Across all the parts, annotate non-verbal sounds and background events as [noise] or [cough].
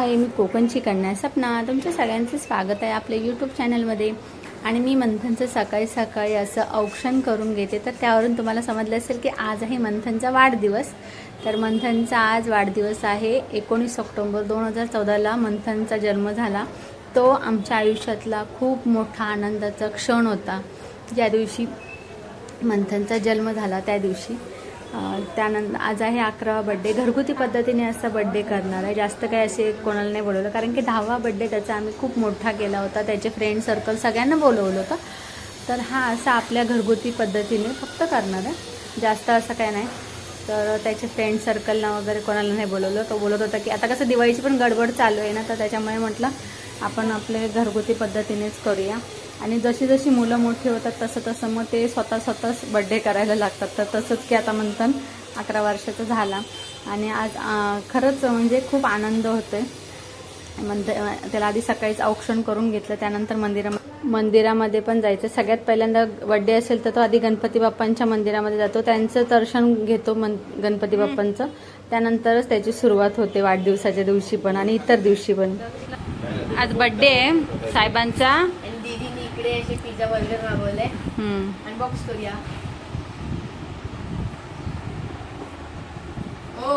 हाय मी कोकणची कन्या सपना. तुमच्या सगळ्यांचं स्वागत आहे आपल्या यूट्यूब चॅनलमध्ये आणि मी मंथनचं सकाळी सकाळी असं औक्षण करून घेते. तर त्यावरून तुम्हाला समजलं असेल की आज आहे मंथनचा वाढदिवस. तर मंथनचा आज वाढदिवस आहे. एकोणीस ऑक्टोंबर दोन हजार चौदाला मंथनचा जन्म झाला. तो आमच्या आयुष्यातला खूप मोठा आनंदाचा क्षण होता. ज्या दिवशी मंथनचा जन्म झाला त्या दिवशी. त्यानंतर आज आहे अकरावा बड्डे घरगुती पद्धतीने असा बड्डे करणार आहे. जास्त काही असे कोणाला नाही बोलवलं. कारण की दहावा बड्डे त्याचा आम्ही खूप मोठा केला होता. त्याचे फ्रेंड सर्कल सगळ्यांना बोलवलं होतं. तर हा असा आपल्या घरगुती पद्धतीने फक्त करणार आहे. जास्त असं काय नाही. तर त्याचे फ्रेंड सर्कलला वगैरे कोणाला नाही बोलवलं. तो बोलत होता की आता कसं दिवाळीची पण गडबड चालू आहे ना तर त्याच्यामुळे म्हटलं आपण आपले घरगुती पद्धतीनेच करूया. आणि जशी जशी मुलं मोठी होतात तसं तसं मग ते स्वतः स्वतःच बड्डे करायला लागतात. तर तसंच की आता म्हणतात अकरा वर्षाचा झाला. आणि आज खरंच म्हणजे खूप आनंद होतोय. मंद त्याला आधी सकाळीच औक्षण करून घेतलं त्यानंतर मंदिरा मंदिरामध्ये पण जायचं. सगळ्यात पहिल्यांदा बड्डे असेल तर तो आधी गणपती बाप्पांच्या मंदिरामध्ये जातो. त्यांचं दर्शन घेतो मन गणपती बाप्पांचं. त्यानंतरच त्याची सुरुवात होते वाढदिवसाच्या दिवशी पण आणि इतर दिवशी पण. आज बड्डे आहे साहेबांचा. इकडे असे पिझ्झा बर्गर मागवले. अनबॉक्स करूया. ओ.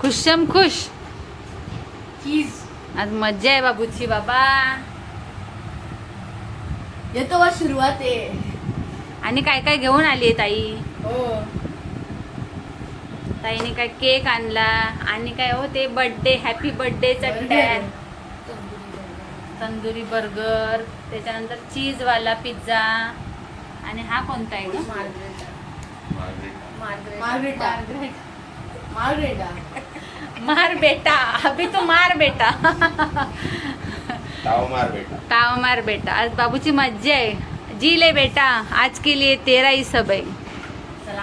खुशम खुश. चीज आज मज्जा आहे बाबूची बाबा. येतो वा सुरुवात आहे. आणि काय काय घेऊन आली आहे ताई? हो. ताईने काय केक आणला आणि काय हो ते बर्थडे हॅपी बर्थडेचा Burger. तंदुरी बर्गर त्याच्यानंतर चीजवाला पिझ्झा आणि हा कोणता आहे ग? मार्गरेटा. मार्गरेटा. मार बेटा अभी तो मार बेटा ताव मार बेटा ताव मार बेटा आज बाबूची मज्जा आहे. जी ले बेटा आज के लिए तेरा ही सब आहे चला.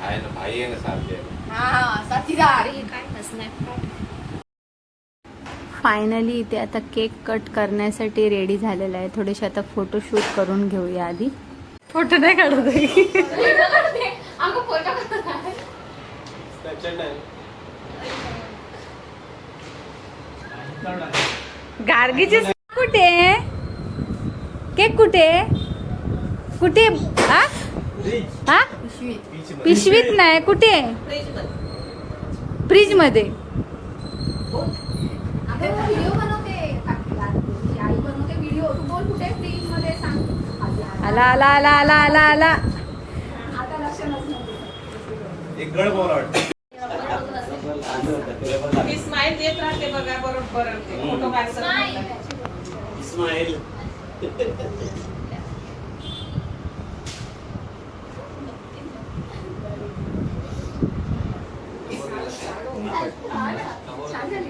आहे ना भाई आहे ना सारखे हा हा साथीदार. फायनली इथे आता केक कट करण्यासाठी रेडी झालेला आहे. थोडेसे आता फोटोशूट करून घेऊया आधी. फोटो नाही काढत गार्गीचे कुठे? केक कुठे? कुठे? हा? हा? पिशवीत नाही. कुठे? फ्रीजमध्ये. व्हिडिओ बनवते. आई बनवते व्हिडिओ तू बोल कुठे? फ्रीजमध्ये सांग. आला आला. आला आला आला आला आता लक्ष नसणार एक गड बोला वाटतं. मी स्माईल देत राहते बघा बरोबर ते फोटो काढतात इस्माईल [laughs] फोटो आहे ते जरा. हम्म तिला सोडून दिलं.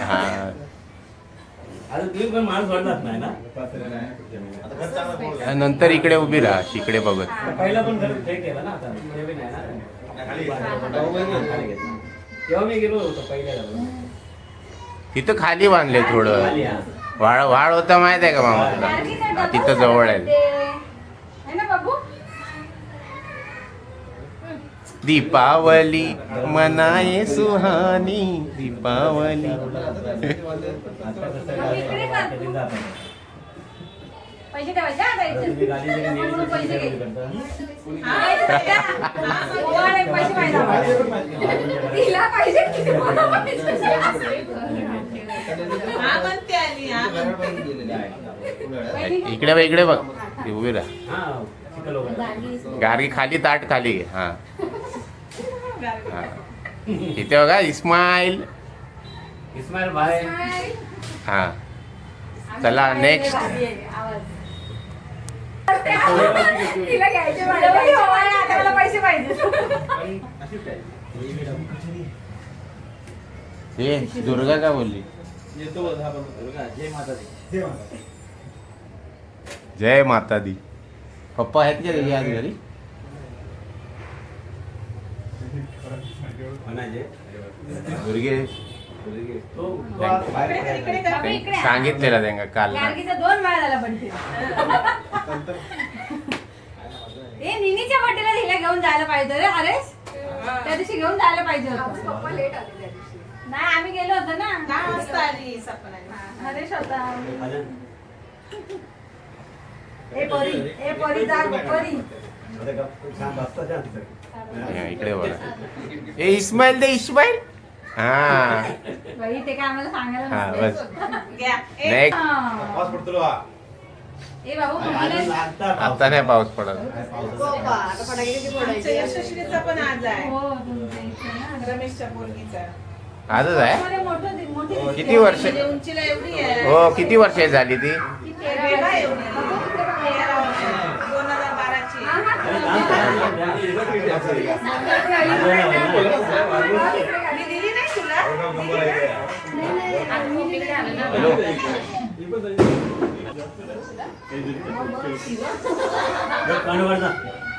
हा. नंतर इकडे उभी राहा इकडे बघत. पहिला पण घर ते केलं ना आता ते बी नाही ना? खाली घेतलं. तेव्हा मी गेलो होतो पहिल्या तिथं खाली बांधले थोडं. वाळ वाळ होता माहीत आहे का मामा तुला? तिथं जवळ आहे. म्हणते आली हा म्हणते इकडे बघ इकडे बघ. उभी राहा. हा. गारगी खाली ताट खाली. हा. हा इथे बघा इस्माईल इस्माईल भाई हा चला नेक्स्ट तिला घ्यायचे माझ्या पैसे. ओवाळे, आता मला पैसे पाहिजे हे दुर्गा का बोलली जय माता दी जय माता दी पप्पा आहेत का घरी आज घरी आ. सांगितलेलं त्यांना काल. दोन वेळा झाला [laughs] ए निनीच्या बर्थडेला हिला घेऊन जायला पाहिजे रे अरेस त्या दिवशी घेऊन जायला पाहिजे होतं. पप्पा लेट आले त्या दिवशी. नाही आम्ही गेलो होतो ना. दहा वाजता आली सपना हरेश होता. ए परी ए परी जा परी. हा, इकडे बघा ए इस्माईल दे इस्माईल. हा. बाई ते काय आम्हाला सांगायला हा. बस. ए, हा. हा. बाबू आता नाही पाऊस पडत. पप्पा आता फटाके किती आमच्या फोडायचे यशस्वीचा पण आज आहे. हो तुमच्या इथे ना. रमेशच्या पोरगीचा. आजच आहे? मोठं मोठी दिसते. किती वर्ष? म्हणजे उंचीला एवढी आहे. हो किती वर्ष झाली ती? तेरा एवढी. तेरा वर्ष. दोन हजार बाराची मी दिली नाही तुला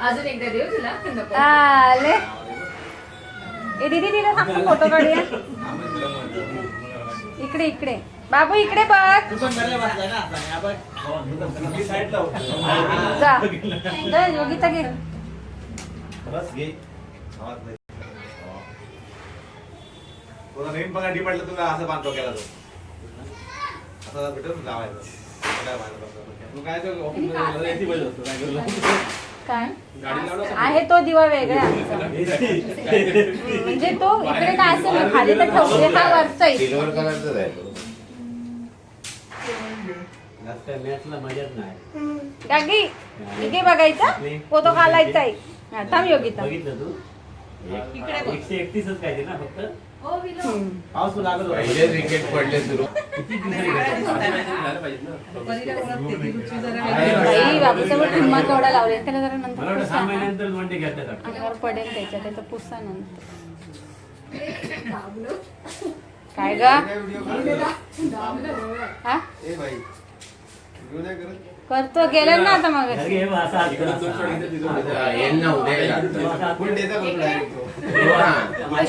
अजून एकदा देऊ तुला. आले. ए दीदी तिला सांगतो फोटो काढूया. इकडे इकडे. बाबू इकडे बघ. जा. जा, योगिता घे. बस घे. आवाज नाही. तुला नवीन पगार डी तुला असं बांधतो केला तो? असं भेटून लावायचं. काय बांधतो? मग काय तो ऑफिसमध्ये गेला, AC मध्ये असतो, काय करलं? काय? गाडी लावलं आहे तो दिवा वेगळा आमचा. [laughs] म्हणजे तो इकडे काय असेल ना, खाली तर ठेवते हा वरचा आहे. सिल्वर कलरच आहे तो. जास्त मॅचला मजाच नाही. बघायचा. फोटो काढायचा आहे. हा, थांब योगिता बघितलं तू? इकडे बघ. एकशे एकतीसच काय ते ना फक्त? हो विलो पाऊस लागत होता. पहिलेच विकेट पडले सुरू. किती. बाई ठिम्मा केवढा लावले. त्याला जरा नंतर वाटतं सहा पुसा. महिन्यानंतर? अंगावर पडेल त्याच्या त्याचा पुसा नंतर. काय ग? हा? ए बाई व्हिडिओ नाही करत? करतो गेलं ना आता मग.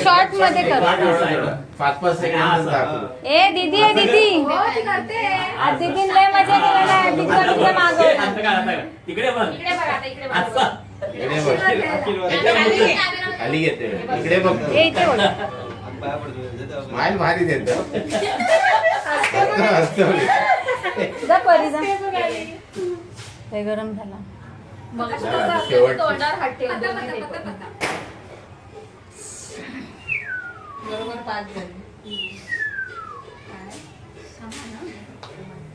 शॉर्टमध्ये कर. पाच पाच सेकंद दाखव ए दीदी ए दीदी. करते आज दीदी लय मजा केला ना. दीदीला तुझ्या ए, मागवलं आता काय, आता काय? तिकडे बघ. इकडे बघ आता इकडे बघ. असा. इकडे बघ. खाली घेते. इकडे बघ. स्माईल भारी देतो. हसतो. जा परी जा लय गरम झाला. तोंडावर हात ठेवून paper. बरोबर पाच झाले.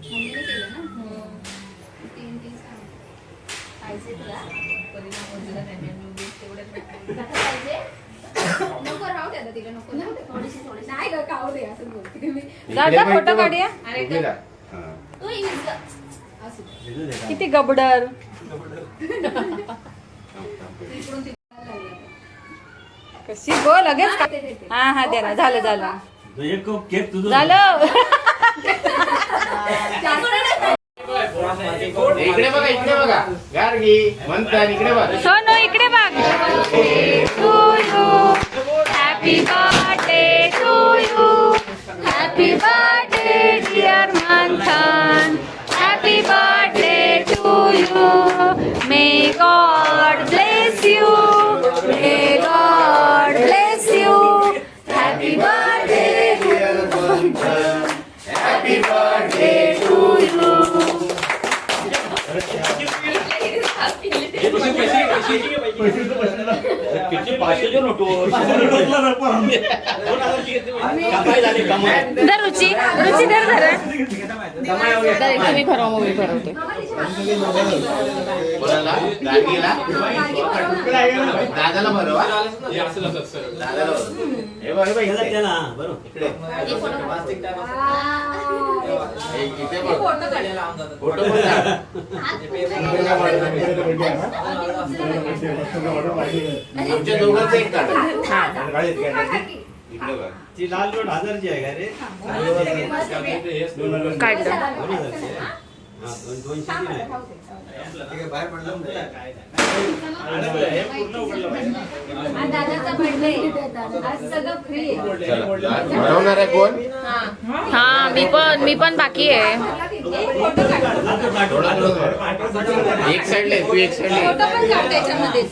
मम्मीने केलं ना? तीन तीन सहा. पाहिजे तुला? परिणाम वगैरे नाही, पाहिजे? नको राहू दे आता तिला नको राहू दे. थोडीशी थोडीशी. नाही ग खाऊ दे असं बोलते मी. जा, जा, फोटो. काढूया. उभी राहा. किती गबडर. कशी? गो लगेच. हा हा द्या झालं झालं. केक तुझं झालं. इकडे बघा इकडे बघा. गार्गी म्हणतात इकडे बघा. सोनू इकडे बघ. To you. Happy birthday to you happy birthday you may God bless you may God bless you happy birthday happy birthday to you किती पाचशेचे नोटो कमाई झाली कमाई रुची रुची धर धर मी खरं मोबाईल भरवते. दादाला बरोबर. दादाला. फोटो. आमच्या दोघांचं एक काढ. ती लाल नोट हजारची आहे का रे? काढलं हा. बाहेर पडलं आज दादाचा बर्थडे आज सगळं फ्री आहे. चला. बनवणार आहे कोण? हा. मी पण मी पण बाकी आहे. एक साइड ले तू एक साइड ले.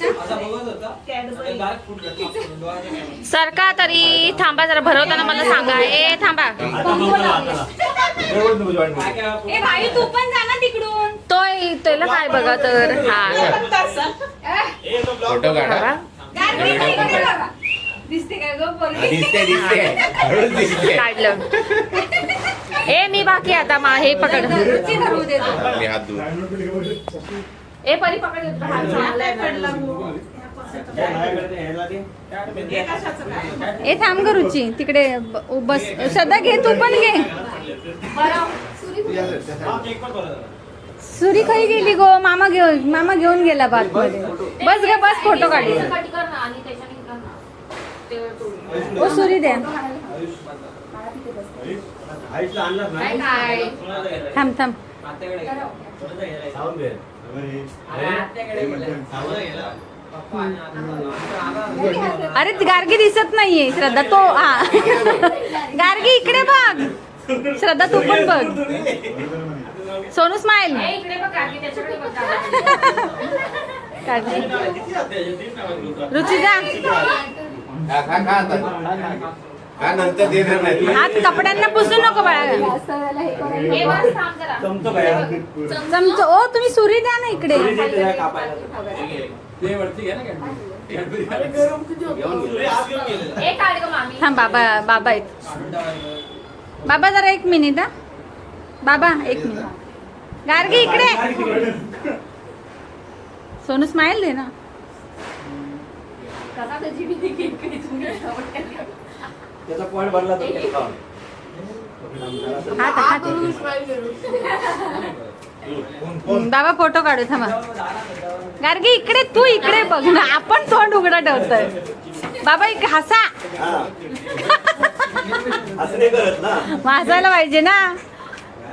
सरका तरी थांबा जरा भरवताना मला सांगा. ए थांबा. ए भाई तू पण जा ना तिकडून तो त्याला काय बघा तर हा फोटो काढा गाडी व्हिडिओ पण इकडे काढ. बघा. दिसते काय ग पोरगी? दिसते दिसते हळूच दिसते काढलं ए मी बाकी आता मा हे पकड रुची धरू दे तू. आपले हात दूर ए परी पकड हात. हे. ए थांब ग रुची तिकडे ब- बस सदा घे तू पण घे बरं. सुरी खाई गेली गो मामा घेऊन मामा घेऊन गेला बात मध्ये. बस ग बस फोटो काढ. ओ सुरी द्या? थांब थांब. अरे ती गार्गी दिसत नाहीये श्रद्धा तो हा. [laughs] गार्गी इकडे बघ. श्रद्धा तू पण बघ. सोनू स्माइल ए, इकडे बघ काकी त्याच्याकडे बघ. दादा. काढली रुची जा. खा खा खा आता. खा नंतर देणार नाही. हात कपड्यांना पुसू नको बाळा. चमचो ओ तुम्ही सुरी द्या ना इकडे. थांब बाबा बाबा आहेत. बाबा जरा एक मिनिट हा. बाबा एक मिनिट. गार्गी इकडे. सोनू स्माइल दे ना. बाबा फोटो काढू थांबा. गार्गी इकडे तू इकडे बघ. ना आपण तोंड उघडा ठेवतोय. बाबा इकडे हसा. हा. असं नाही करत ना. वाजायला पाहिजे ना.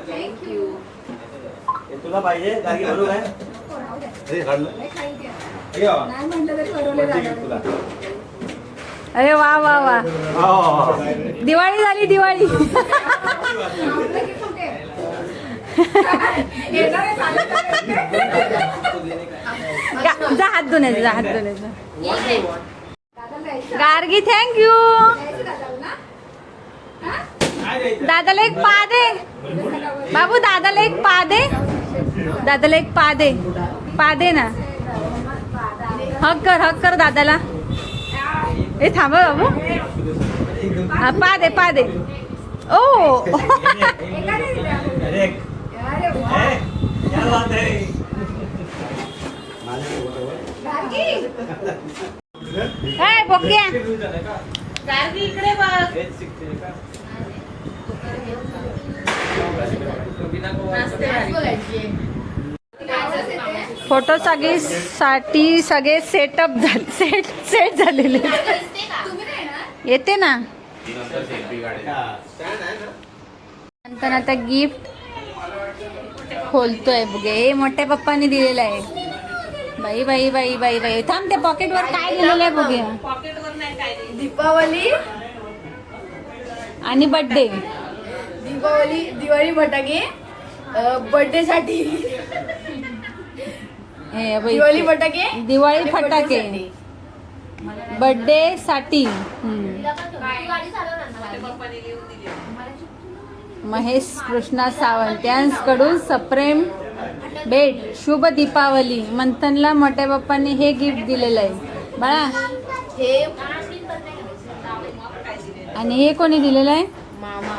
हे तुला पाहिजे गाडी भरू काय? हे काढलं. हे बाबा. तुला? अरे वा वा वा. दिवाळी झाली दिवाळी. गा- जा हात धुण्याचं जा हात धुण्याचं. गार्गी थँक्यू दादाला एक पा दे. बाबू दादाला एक पा दे. दादाला एक पा दे. पा दे ना. हक कर हक कर दादाला. ए थांबा बाबू. हा, पा दे पा दे. ओ. क्या है बोक्या हेच शिकते फोटो सगळी साठी सगळे सेटअप झाले सेट सेट झालेले. येते ना? ती नंतर आता गिफ्ट खोलतोय बघे. हे मोठ्या पप्पांनी दिलेलं आहे. बाई बाई बाई बाई बाई. थांब त्या पॉकेट वर काय लिहिलेलं आहे बघूया. दीपावली आणि बर्थडे दीपावली दिवाळी फटाके बर्थडे साठी. हे बाई, दिवाळी फटाके दिवाळी आणि फटाके. birthday. बर्थडे साठी. हम्म. महेश कृष्णा सावंत यांकडून सप्रेम भेट. शुभ दीपावली. मंथनला मोठ्या बाप्पांनी हे गिफ्ट दिलेलं आहे. बाळा. हे आणि हे कोणी दिलेलं आहे? मामा.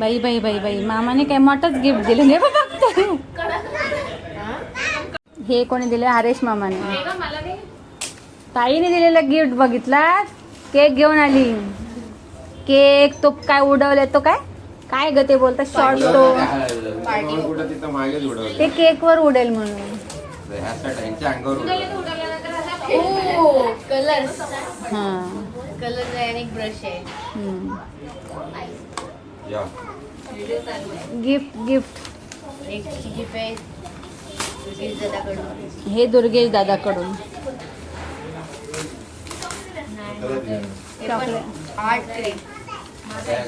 बाई बाई बाई बाई मामाने काय मोठंच गिफ्ट दिलं हे बघ. हे कोणी दिले? हरेश मामाने. ताईने दिलेलं गिफ्ट बघितला केक घेऊन आली. केक तो काय उडवले तो काय? काय ग ते बोलतात शॉर्ट तो. कुठं तिथं मागेच उडवलं ते केक वर उडेल म्हणून. हो कलर हा. कलर आहे आणि एक ब्रश आहे. गिफ्ट गिफ्ट एक गिफ्ट आहे. दुसरी दादाकडून. हे दुर्गेश दादाकडून. आर्ट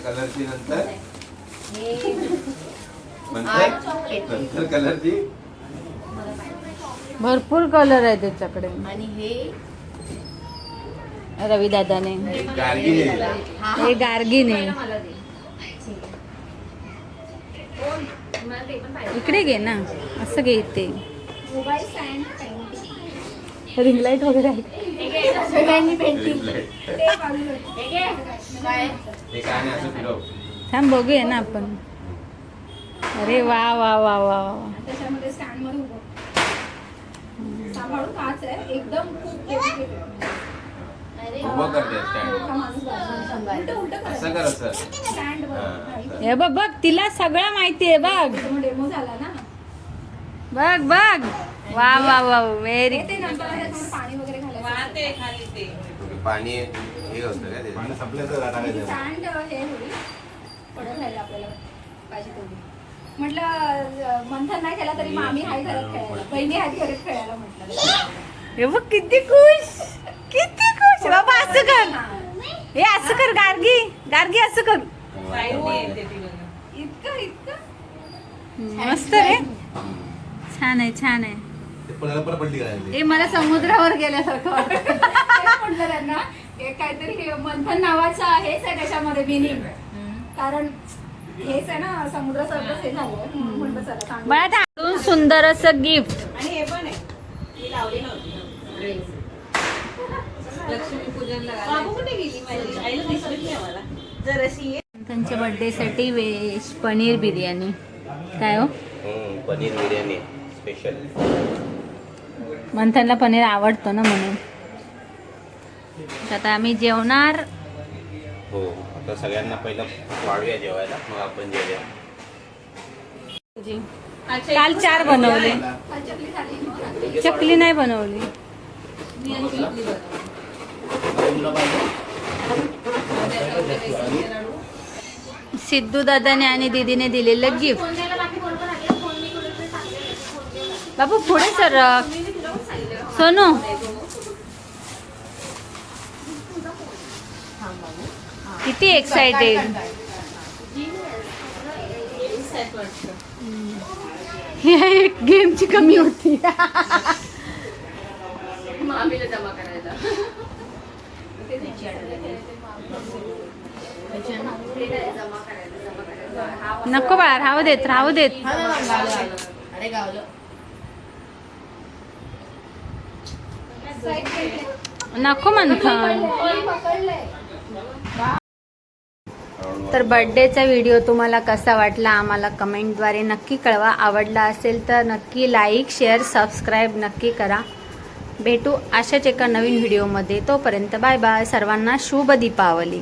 कलरची नंतर? हे नंतर? कलरची भरपूर कलर आहे त्याच्याकडे. आणि हे रवी दादाने. गार्गी लिहिलं. हा हे. गार्गीने. इकडे घे ना असं घे इथे. रिंग लाइट वगैरे आहे. थांब बघूया ना आपण. अरे वा वा वा वा वा त्याच्यामध्ये स्टँडमध्ये उभं सांभाळून काच आहे एकदम खूप उभं करते असं कर असं हा, बघ बघ तिला सगळं माहिती आहे बघ. डेमो झाला ना बघ बघ. वा वा वा व्हेरी ते पाणी वगैरे घालायचं. वाहते खाली ते. पाणी हे ते? पाणी संपलं तर टाकायचं स्टँड हे होईल. पडत राहील आपल्याला. पाहिजे तेवढी. म्हटलं अं, मंथन नाही केला तरी मामी हाय घरात खेळायला. बहिणी आहेत घरात खेळायला म्हटलं. हे बघ किती खुश. किती खुश बाबा असं कर. हे असं कर गार्गी. गार्गी असं कर. मस्त रे. छान आहे छान आहे. हे मला समुद्रावर गेल्यासारखं म्हटलं त्यांना हे काहीतरी हे मंथन नावाचं हेच आहे त्याच्यामध्ये मिनिंग कारण हेच आहे ना समुद्रासारखंच हे झालं. म्हणून म्हटलं चला सांगू. मला त्यातून सुंदर असं गिफ्ट आणि हे पण आहे. लावली नव्हती. त्यांच्या बर्थडे साठी वेज पनीर बिर्याणी. काय हो? पनीर बिर्याणी स्पेशल मंथनला पनीर आवडतं ना म्हणून. आता आम्ही जेवणार. हो आता सगळ्यांना पहिलं वाढूया जेवायला मग आपण जेवूया. काल चार बनवले. चकली नाही बनवली. सिद्धू दादाने आणि दीदीने दिलेलं गिफ्ट बाबू पुढे सर सोनू. किती एक्साइटेड एक गेमची कमी होती. नको बाळा राहू देत राहू देत. अरे गावलं नको म्हणत. तर बड्डेचा व्हिडिओ तुम्हाला कसा वाटला आम्हाला कमेंटद्वारे नक्की कळवा. आवडला असेल तर नक्की लाईक शेअर सबस्क्राईब नक्की करा. भेटू अशाच एका नवीन व्हिडिओमध्ये. तोपर्यंत बाय बाय. सर्वांना शुभ दीपावली.